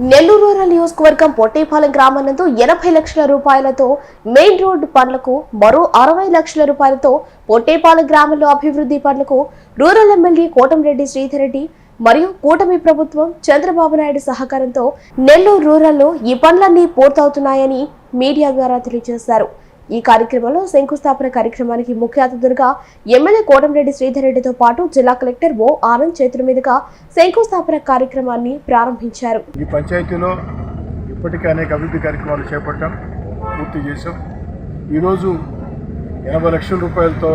Nellore rural నియోజకవర్గం పొట్టేపాలెం గ్రామానందు ఎనభై లక్షల రూపాయలతో మెయిన్ రోడ్డు పనులకు మరో అరవై లక్షల రూపాయలతో పొట్టేపాలెం గ్రామంలో అభివృద్ధి పనులకు రూరల్ ఎమ్మెల్యే కోటంరెడ్డి శ్రీధర్ రెడ్డి మరియు కూటమి ప్రభుత్వం చంద్రబాబు నాయుడు సహకారంతో నెల్లూరు రూరల్లో ఈ పనులన్నీ పూర్తవుతున్నాయని మీడియా ద్వారా తెలియజేశారు. ఈ కార్యక్రమంలో శంకుస్థాపన కార్యక్రమానికి ముఖ్య అతిథులుగా ఎమ్మెల్యే కోటంరెడ్డి శ్రీధర్ రెడ్డితో పాటు జిల్లా కలెక్టర్ ఓ ఆనంద్ చేతుల మీదుగా శంకుస్థాపన కార్యక్రమాన్ని ప్రారంభించారు. ఈ పంచాయతీలో ఇప్పటికే అనేక అభివృద్ధి కార్యక్రమాలు చేపట్టాం పూర్తి చేశాం. ఈరోజు ఎనభై లక్షల రూపాయలతో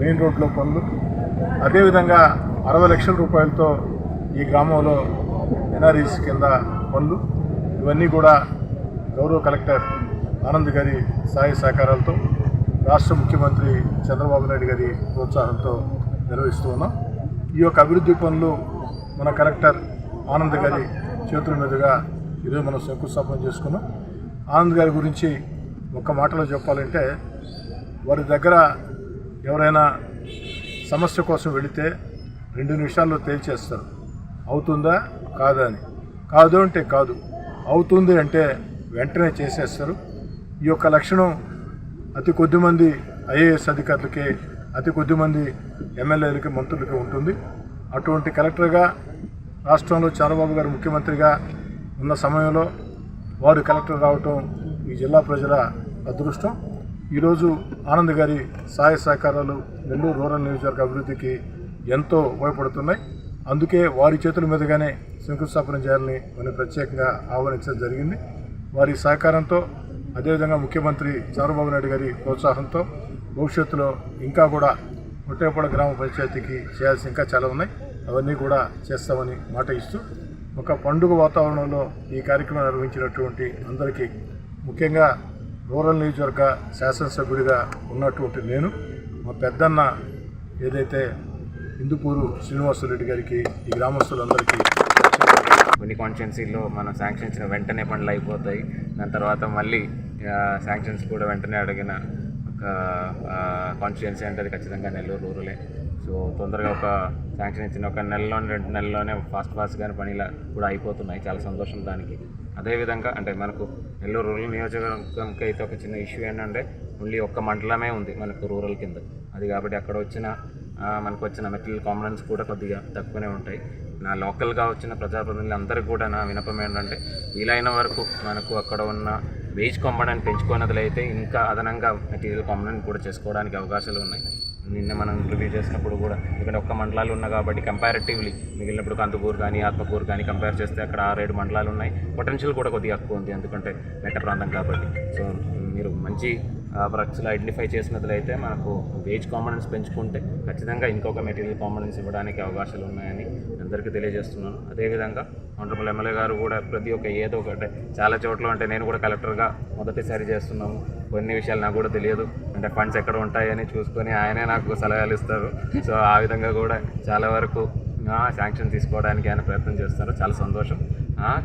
మెయిన్ రోడ్లో పనులు అదేవిధంగా అరవై లక్షల రూపాయలతో ఈ గ్రామంలో ఎన్ఆర్ఈస్ కింద పనులు ఇవన్నీ కూడా గౌరవ కలెక్టర్ ఆనంద్ గారి సహాయ సహకారాలతో రాష్ట్ర ముఖ్యమంత్రి చంద్రబాబు నాయుడు గారి ప్రోత్సాహంతో నిర్వహిస్తూ ఉన్నాం. ఈ యొక్క అభివృద్ధి పనులు మన కలెక్టర్ ఆనంద్ గారి చేతుల మీదుగా ఈరోజు మనం శంకుస్థాపన చేసుకున్నాం. ఆనంద్ గారి గురించి ఒక్క మాటలో చెప్పాలంటే వారి దగ్గర ఎవరైనా సమస్య కోసం వెళితే రెండు నిమిషాల్లో తేల్చేస్తారు. అవుతుందా? కాదా అని. కాదు అంటే కాదు. అవుతుంది అంటే వెంటనే చేసేస్తారు. ఈ యొక్క లక్షణం అతి కొద్దిమంది ఐఏఎస్ అధికారులకి అతి కొద్దిమంది ఎమ్మెల్యేలకి మంత్రులకి ఉంటుంది. అటువంటి కలెక్టర్గా రాష్ట్రంలో చంద్రబాబు గారు ముఖ్యమంత్రిగా ఉన్న సమయంలో వారు కలెక్టర్ రావటం ఈ జిల్లా ప్రజల అదృష్టం. ఈరోజు ఆనంద్ గారి సహాయ సహకారాలు నెల్లూరు రూరల్ నియోజకవర్గ అభివృద్ధికి ఎంతో ఉపయోగపడుతున్నాయి. అందుకే వారి చేతుల మీదుగానే శంకుస్థాపన చేయాలని మనం ప్రత్యేకంగా ఆహ్వానించడం జరిగింది. వారి సహకారంతో అదేవిధంగా ముఖ్యమంత్రి చంద్రబాబు నాయుడు గారి ప్రోత్సాహంతో భవిష్యత్తులో ఇంకా కూడా ముట్టేపడ గ్రామ పంచాయతీకి చేయాల్సి ఇంకా చాలా ఉన్నాయి. అవన్నీ కూడా చేస్తామని మాట ఇస్తూ ఒక పండుగ వాతావరణంలో ఈ కార్యక్రమం నిర్వహించినటువంటి అందరికీ ముఖ్యంగా రూరల్ నియోజకవర్గ శాసనసభ్యుడిగా ఉన్నటువంటి నేను మా పెద్దన్న ఏదైతే ఇందుపూరు శ్రీనివాసరెడ్డి గారికి ఈ గ్రామస్తులందరికీ కొన్ని కాన్స్టిట్యున్సీలో మనం శాంక్షన్ ఇచ్చిన వెంటనే పనులు అయిపోతాయి. దాని తర్వాత మళ్ళీ శాంక్షన్స్ కూడా వెంటనే అడిగిన ఒక కాన్స్టిట్యున్సీ అంటే అది ఖచ్చితంగా నెల్లూరు రూరలే. సో తొందరగా ఒక శాంక్షన్ ఇచ్చిన ఒక నెలలో రెండు నెలల్లోనే ఫాస్ట్ ఫాస్ట్గానే పనిలా కూడా అయిపోతున్నాయి. చాలా సంతోషం దానికి. అదేవిధంగా అంటే మనకు నెల్లూరు రూరల్ నియోజకవర్గంకి అయితే ఒక చిన్న ఇష్యూ ఏంటంటే ఓన్లీ ఒక్క మండలమే ఉంది మనకు రూరల్ కింద. అది కాబట్టి అక్కడ వచ్చిన మనకు వచ్చిన మెటీరియల్ కాంపనెంట్స్ కూడా కొద్దిగా తక్కువనే ఉంటాయి. నా లోకల్గా వచ్చిన ప్రజాప్రతినిధులు అందరికీ కూడా నా వినపం ఏంటంటే వీలైన వరకు మనకు అక్కడ ఉన్న వేజ్ కాంపనెంట్ పెంచుకున్నట్లయితే ఇంకా అదనంగా మెటీరియల్ కాంపనెంట్ కూడా చేసుకోవడానికి అవకాశాలు ఉన్నాయి. నిన్న మనం రివ్యూ చేసినప్పుడు కూడా ఇక్కడ ఒక్క మండలాలు ఉన్నా కాబట్టి కంపారిటివ్లీ మిగిలినప్పుడు కందుకూరు కానీ ఆత్మకూరు కానీ కంపేర్ చేస్తే అక్కడ ఆరేడు మండలాలు ఉన్నాయి. పొటెన్షియల్ కూడా కొద్దిగా ఎక్కువ ఉంది ఎందుకంటే మెట్ట ప్రాంతం కాబట్టి. సో మీరు మంచి వర్క్స్లో ఐడెంటిఫై చేసినట్లయితే మనకు వేజ్ కాంపనెంట్స్ పెంచుకుంటే ఖచ్చితంగా ఇంకొక మెటీరియల్ కాంపనెంట్స్ ఇవ్వడానికి అవకాశాలు ఉన్నాయని అందరికీ తెలియజేస్తున్నాను. అదేవిధంగా ఆనరబుల్ ఎమ్మెల్యే గారు కూడా ప్రతి ఒక్క ఏదో ఒకటి చాలా చోట్ల అంటే నేను కూడా కలెక్టర్గా మొదటిసారి చేస్తున్నాము. కొన్ని విషయాలు నాకు కూడా తెలియదు. అంటే ఫండ్స్ ఎక్కడ ఉంటాయని చూసుకొని ఆయనే నాకు సలహాలు ఇస్తారు. సో ఆ విధంగా కూడా చాలా వరకు శాంక్షన్ తీసుకోవడానికి ఆయన ప్రయత్నం చేస్తారు. చాలా సంతోషం.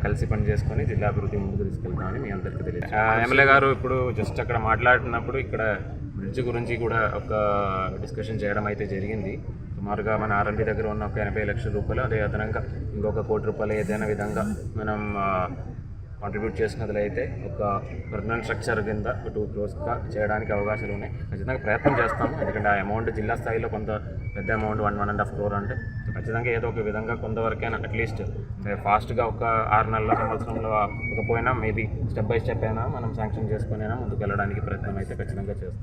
కలిసి పని చేసుకొని జిల్లా అభివృద్ధి ముందుకు తీసుకెళ్తామని మీ అందరికీ తెలియదు ఎమ్మెల్యే గారు ఇప్పుడు జస్ట్ అక్కడ మాట్లాడినప్పుడు ఇక్కడ బ్రిడ్జ్ గురించి కూడా ఒక డిస్కషన్ చేయడం అయితే జరిగింది. సుమారుగా మన ఆర్ఎంపీ దగ్గర ఉన్న ఒక ఎనభై లక్షల రూపాయలు అదే అదనంగా ఇంకొక కోటి రూపాయలు ఏదైనా విధంగా మనం కాంట్రిబ్యూట్ చేసినట్లయితే ఒక పర్మనెంట్ స్ట్రక్చర్ కింద టూ క్రోర్స్గా చేయడానికి అవకాశాలు ఉన్నాయి. ఖచ్చితంగా ప్రయత్నం చేస్తాం ఎందుకంటే ఆ అమౌంట్ జిల్లా స్థాయిలో కొంత పెద్ద amount one one and half crore అంటే ఖచ్చితంగా ఏదో ఒక విధంగా కొంతవరకైనా అట్లీస్ట్ ఫాస్ట్గా ఒక ఆరు నెలల సంవత్సరంలో ఇకపోయినా మేబీ స్టెప్ బై స్టెప్ అయినా మనం శాంక్షన్ చేసుకుని అయినా ముందుకు వెళ్ళడానికి ప్రయత్నం అయితే ఖచ్చితంగా చేస్తాం.